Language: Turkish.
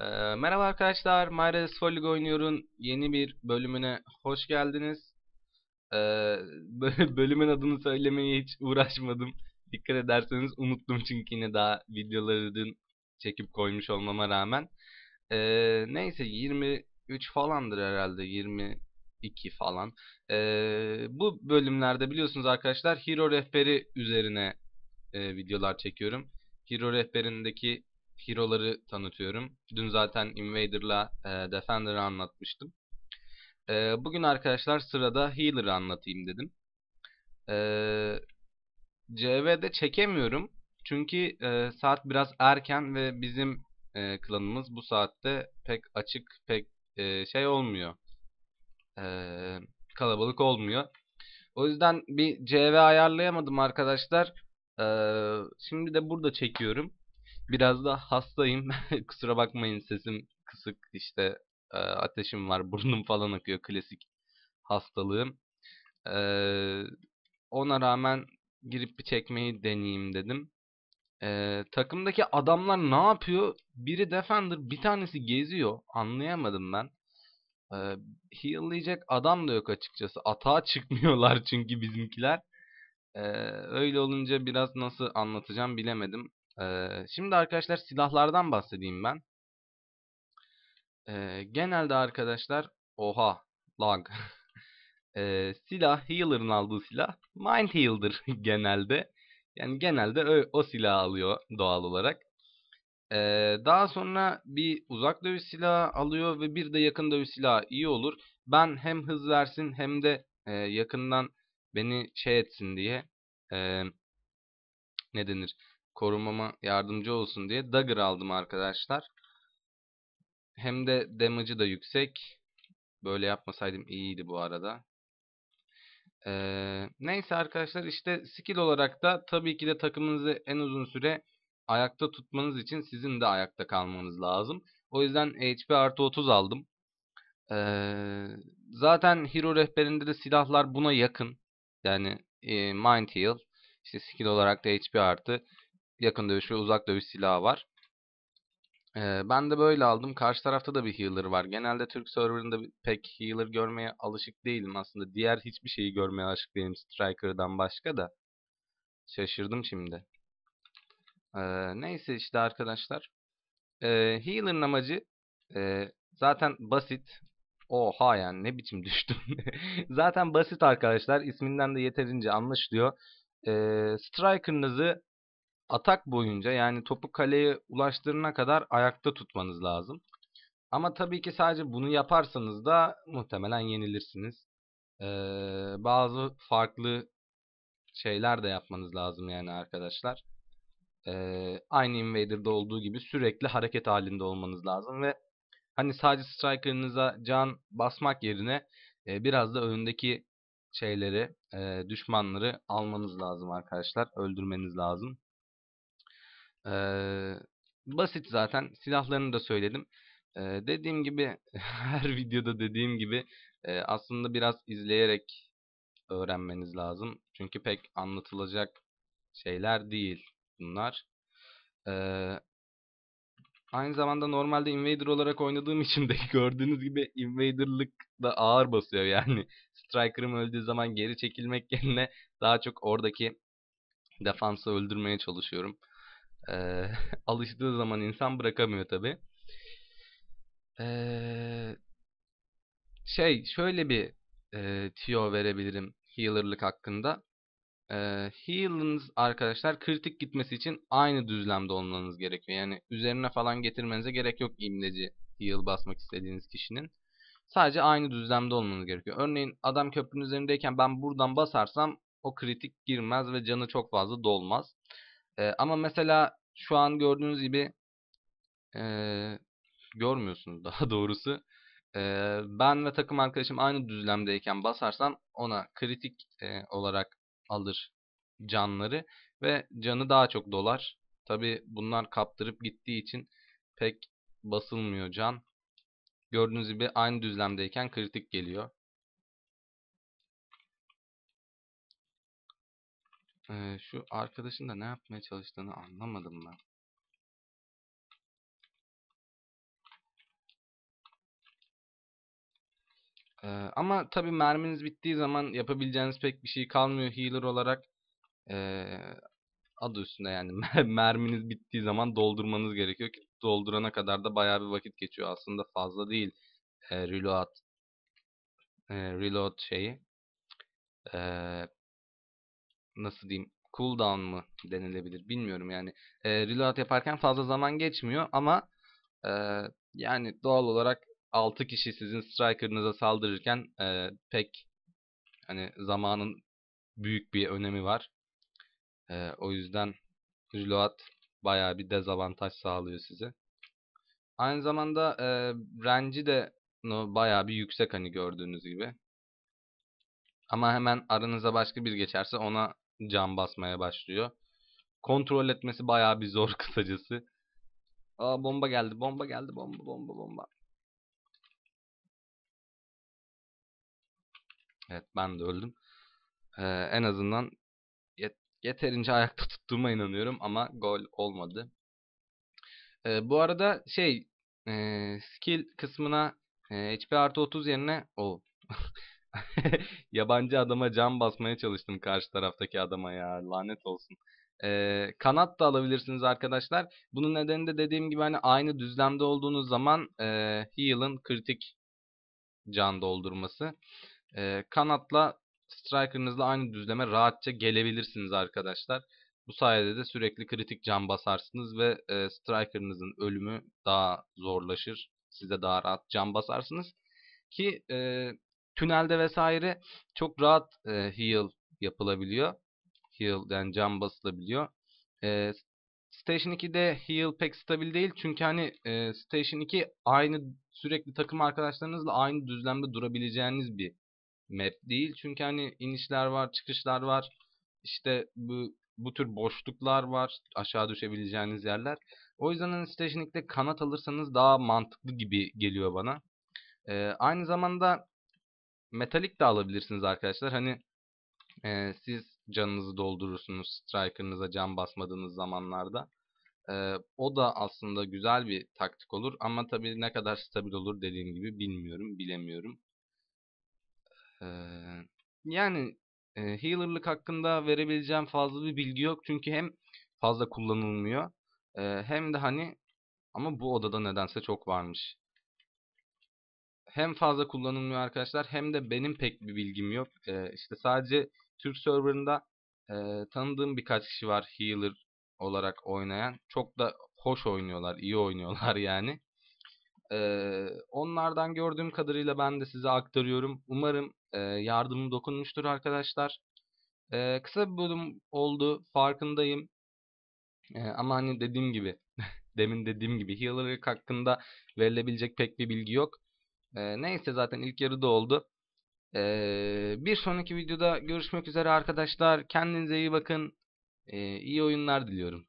Ee, merhaba arkadaşlar, Myres Follig oynuyorun yeni bir bölümüne hoş geldiniz. Ee, bö- bölümün adını söylemeye hiç uğraşmadım. Dikkat ederseniz unuttum çünkü yine daha videoları dün çekip koymuş olmama rağmen. Ee, neyse 23 falandır herhalde, 22 falan. Ee, bu bölümlerde biliyorsunuz arkadaşlar Hero rehberi üzerine e, videolar çekiyorum. Hero rehberindeki hero'ları tanıtıyorum. Dün zaten Invader'la e, Defender'ı anlatmıştım. E, bugün arkadaşlar sırada Healer'ı anlatayım dedim. E, CV'de çekemiyorum. Çünkü e, saat biraz erken ve bizim e, klanımız bu saatte pek açık, pek e, şey olmuyor. E, kalabalık olmuyor. O yüzden bir CV ayarlayamadım arkadaşlar. Ee, şimdi de burada çekiyorum. Biraz da hastayım. Kusura bakmayın sesim kısık işte e, ateşim var burnum falan akıyor klasik hastalığım. Ee, ona rağmen girip bir çekmeyi deneyeyim dedim. Ee, takımdaki adamlar ne yapıyor? Biri Defender bir tanesi geziyor. Anlayamadım ben. Ee, heal'layacak adam da yok açıkçası. Atağa çıkmıyorlar çünkü bizimkiler. Ee, öyle olunca biraz nasıl anlatacağım bilemedim. Şimdi arkadaşlar silahlardan bahsedeyim ben. Genelde arkadaşlar oha lag. Silah healer'ın aldığı silah mind heal'dır genelde. Yani genelde o, o silahı alıyor doğal olarak. Daha sonra bir uzak dövüş silahı alıyor ve bir de yakın dövüş silahı iyi olur. Ben hem hız versin hem de yakından beni şey etsin diye ne denir korumama yardımcı olsun diye dagger aldım arkadaşlar. Hem de damage'ı da yüksek. Böyle yapmasaydım iyiydi bu arada. Ee, neyse arkadaşlar işte skill olarak da tabii ki de takımınızı en uzun süre ayakta tutmanız için sizin de ayakta kalmanız lazım. O yüzden HP artı 30 aldım. Ee, zaten hero rehberinde de silahlar buna yakın. Yani e, mind heal, işte skill olarak da HP artı, yakın dövüş ve uzak dövüş silahı var. Ee, ben de böyle aldım. Karşı tarafta da bir healer var. Genelde Türk serverında pek healer görmeye alışık değilim aslında. Diğer hiçbir şeyi görmeye alışık değilim Striker'dan başka da. Şaşırdım şimdi. Ee, neyse işte arkadaşlar. Ee, healer'ın amacı e, zaten basit. Oha yani ne biçim düştüm. zaten basit arkadaşlar. İsminden de yeterince anlaşılıyor. Ee, Striker'ınızı atak boyunca yani topu kaleye ulaştırana kadar ayakta tutmanız lazım. Ama tabii ki sadece bunu yaparsanız da muhtemelen yenilirsiniz. Ee, bazı farklı şeyler de yapmanız lazım yani arkadaşlar. Ee, aynı Invader'da olduğu gibi sürekli hareket halinde olmanız lazım ve hani sadece striker'ınıza can basmak yerine e, biraz da önündeki şeyleri, e, düşmanları almanız lazım arkadaşlar. Öldürmeniz lazım. Ee, basit zaten. Silahlarını da söyledim. Ee, dediğim gibi her videoda dediğim gibi e, aslında biraz izleyerek öğrenmeniz lazım. Çünkü pek anlatılacak şeyler değil bunlar. Ee, aynı zamanda normalde Invader olarak oynadığım için de gördüğünüz gibi Invader'lık da ağır basıyor. Yani Striker'ım öldüğü zaman geri çekilmek yerine daha çok oradaki defansı öldürmeye çalışıyorum. Ee, alıştığı zaman insan bırakamıyor tabi. Ee, şey şöyle bir e, tiyo verebilirim healer'lık hakkında. Ee, heal'ınız arkadaşlar kritik gitmesi için aynı düzlemde olmanız gerekiyor. Yani üzerine falan getirmenize gerek yok imleci heal basmak istediğiniz kişinin. Sadece aynı düzlemde olmanız gerekiyor. Örneğin adam köprünün üzerindeyken ben buradan basarsam o kritik girmez ve canı çok fazla dolmaz. Ee, ama mesela şu an gördüğünüz gibi ee, görmüyorsunuz daha doğrusu. Ee, ben ve takım arkadaşım aynı düzlemdeyken basarsam ona kritik e, olarak alır canları ve canı daha çok dolar. Tabi bunlar kaptırıp gittiği için pek basılmıyor can. Gördüğünüz gibi aynı düzlemdeyken kritik geliyor. Ee, şu arkadaşın da ne yapmaya çalıştığını anlamadım ben. Ee, ama tabi merminiz bittiği zaman yapabileceğiniz pek bir şey kalmıyor healer olarak. Ee, adı üstünde yani merminiz bittiği zaman doldurmanız gerekiyor ki doldurana kadar da bayağı bir vakit geçiyor. Aslında fazla değil e, reload e, reload şeyi. E, nasıl diyeyim cooldown mı denilebilir bilmiyorum yani. E, reload yaparken fazla zaman geçmiyor ama e, yani doğal olarak 6 kişi sizin striker'ınıza saldırırken e, pek hani zamanın büyük bir önemi var. E, o yüzden reload bayağı bir dezavantaj sağlıyor size. Aynı zamanda e, range'i de no, bayağı bir yüksek hani gördüğünüz gibi. Ama hemen aranıza başka bir geçerse ona can basmaya başlıyor. Kontrol etmesi bayağı bir zor kısacası. Aa bomba geldi, bomba geldi, bomba, bomba, bomba. Evet ben de öldüm. Ee, en azından yet yeterince ayakta tuttuğuma inanıyorum ama gol olmadı. Ee, bu arada şey e, skill kısmına e, HP artı 30 yerine o yabancı adama can basmaya çalıştım karşı taraftaki adama ya lanet olsun. Ee, kanat da alabilirsiniz arkadaşlar. Bunun nedeni de dediğim gibi hani aynı düzlemde olduğunuz zaman e, heal'ın kritik can doldurması. E, kanatla striker'ınızla aynı düzleme rahatça gelebilirsiniz arkadaşlar. Bu sayede de sürekli kritik can basarsınız ve e, striker'ınızın ölümü daha zorlaşır. Size daha rahat can basarsınız. Ki e, tünelde vesaire çok rahat e, heal yapılabiliyor. Heal yani can basılabiliyor. E, Station 2'de heal pek stabil değil. Çünkü hani e, Station 2 aynı sürekli takım arkadaşlarınızla aynı düzlemde durabileceğiniz bir map değil. Çünkü hani inişler var, çıkışlar var. İşte bu bu tür boşluklar var. Aşağı düşebileceğiniz yerler. O yüzden hani Station 2'de kanat alırsanız daha mantıklı gibi geliyor bana. Ee, aynı zamanda metalik de alabilirsiniz arkadaşlar. Hani e, siz canınızı doldurursunuz striker'ınıza can basmadığınız zamanlarda. E, o da aslında güzel bir taktik olur. Ama tabii ne kadar stabil olur dediğim gibi bilmiyorum, bilemiyorum. E, yani e, healer'lık hakkında verebileceğim fazla bir bilgi yok. Çünkü hem fazla kullanılmıyor. E, hem de hani ama bu odada nedense çok varmış hem fazla kullanılmıyor arkadaşlar hem de benim pek bir bilgim yok. Ee, işte sadece Türk serverında e, tanıdığım birkaç kişi var healer olarak oynayan. Çok da hoş oynuyorlar, iyi oynuyorlar yani. Ee, onlardan gördüğüm kadarıyla ben de size aktarıyorum. Umarım e, yardımım dokunmuştur arkadaşlar. E, kısa bir bölüm oldu, farkındayım. E, ama hani dediğim gibi, demin dediğim gibi healer'lık hakkında verilebilecek pek bir bilgi yok. Neyse zaten ilk yarıda oldu. E, bir sonraki videoda görüşmek üzere arkadaşlar. Kendinize iyi bakın. E, iyi oyunlar diliyorum.